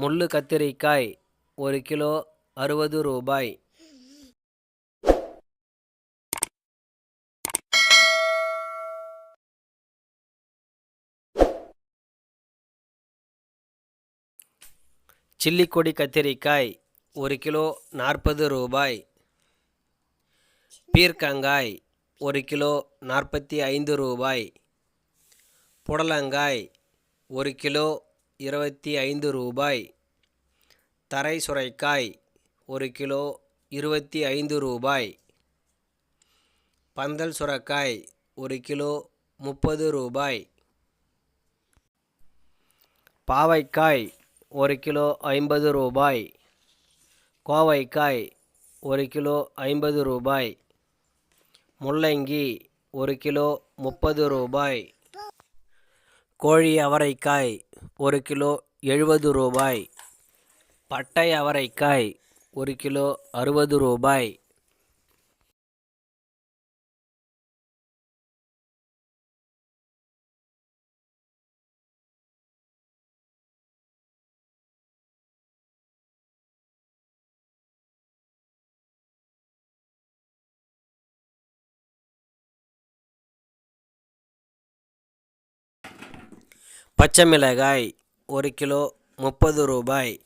முள்ளு கத்திரிக்காய் ஒரு கிலோ அறுபது ரூபாய். சில்லிக்கொடி கத்திரிக்காய் ஒரு கிலோ நாற்பது ரூபாய். பீர்க்கங்காய் ஒரு கிலோ நாற்பத்தி ஐந்து ரூபாய். புடலங்காய் ஒரு கிலோ இருபத்தி ஐந்து ரூபாய். தரை சுரைக்காய் ஒரு கிலோ இருபத்தி ஐந்து ரூபாய். பந்தல் சுரக்காய் ஒரு கிலோ முப்பது ரூபாய். பாவைக்காய் ஒரு கிலோ ஐம்பது ரூபாய். கோவைக்காய் ஒரு கிலோ ஐம்பது ரூபாய். முள்ளங்கி ஒரு கிலோ முப்பது ரூபாய். கோழி அவரைக்காய் ஒரு கிலோ எழுபது ரூபாய். பட்டை அவரைக்காய் ஒரு கிலோ அறுபது ரூபாய். பச்சை மிளகாய் ஒரு கிலோ முப்பது ரூபாய்.